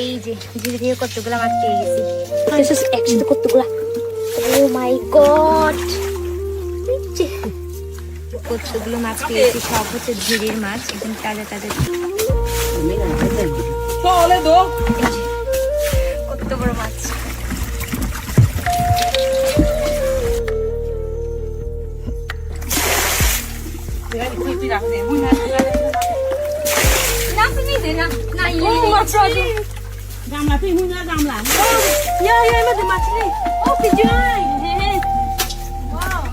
এই যে ধীরে ধীরে কতগুলো মাছ পেয়ে গেছি। একসাথে কতগুলা। ও মাই গড কতগুলো মাছ পেয়েছি সব হচ্ছে ঝিরির মাছ একদম তাজা তাজা। কত বড় মাছ। না তুমি না না ইয়ে Oh. Oh.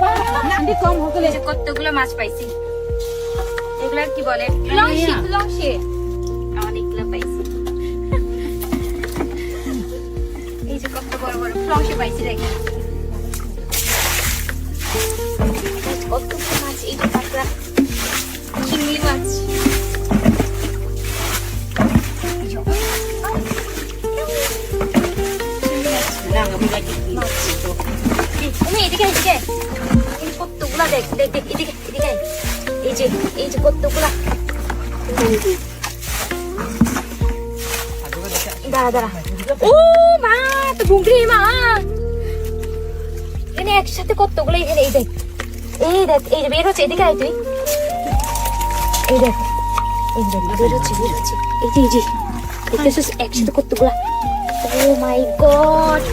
Oh, এই যে কতগুলো মাছ পাইছি এগুলা কি বলে লংশি লংশি অনেকগুলো পাইছি এই যে কত বড় বড় লংশি পাইছি দেখি এদিকে এদিকে। এই কতগুলা দেখ দেখ দেখ, এদিকে এদিকে। এই যে এই যে কতগুলা। দাঁড়া দাঁড়া। ও মা, তো ঘুমড়ি মা। এখানে একসাথে কতগুলো এখানে, এই দেখ। এই দেখ, এই বের হচ্ছে, এদিকে আয় তুই। এই দেখ এই দেখ বের হচ্ছে এই যে এই যে। একসাথে কতগুলা। Oh my God.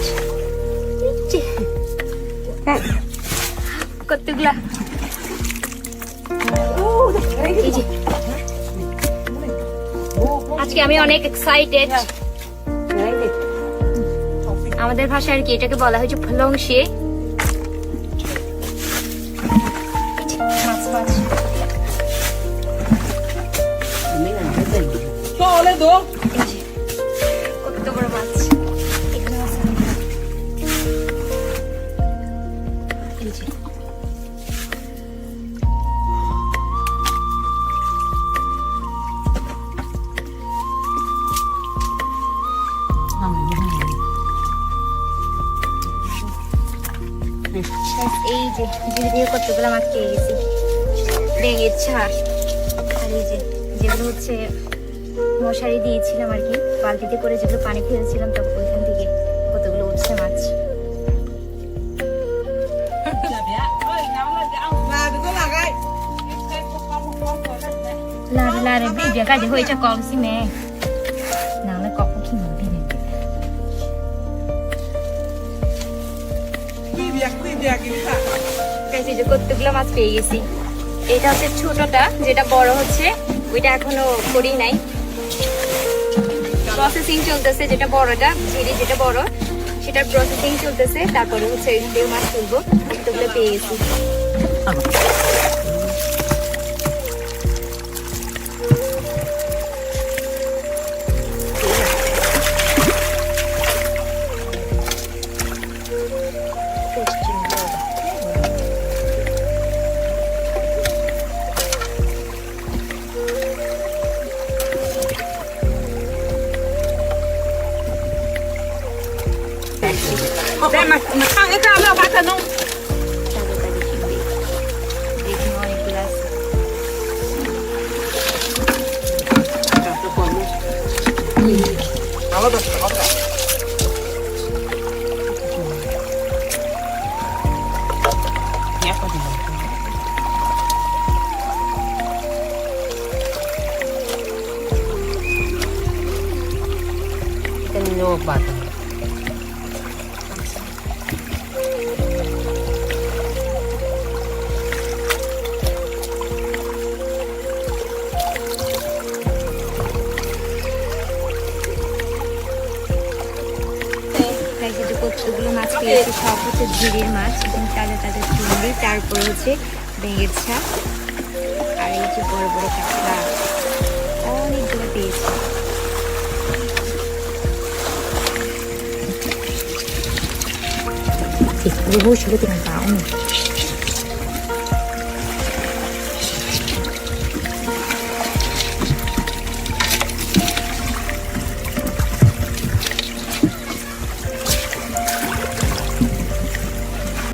কতগুলা। আজকে আমি অনেক এক্সাইটেড আমাদের ভাষায় আর কি এটাকে বলা হয়েছে ফলংশে। কত বড় মাছ। এই যে ধীরে কতগুলো এই যে যেগুলো হচ্ছে মশারি দিয়েছিলাম আর কি বালতিতে করে যেগুলো পানি ফেলছিলাম তখন ওইখান থেকে কতগুলো উঠছে মাছ লারে লারে বিবিয়া কাজে হয়েছে কম মে যে মাছ পেয়ে গেছি। এটা হচ্ছে ছোটটা, যেটা বড় হচ্ছে, ওইটা এখনও করি নাই। প্রসেসিং চলতেছে যেটা বড়টা, ঝিরি যেটা বড়, সেটার প্রসেসিং চলতেছে। তারপরে হচ্ছে মাছ তুলবো কতগুলো পেয়ে গেছি। Dai, mas, mas kan ita ba ba ta nan. Ito minyo bata. কচ্ছগুলো মাছ পেয়েছি সব হচ্ছে ঝিরির মাছ, এবং তাদের তাদের চিংড়ি তারপর হচ্ছে বেঙ্গের ছাপ আর এই যে বড় বড় কাঁকড়া, অনেকগুলো পেয়েছি 如何学的更高呢？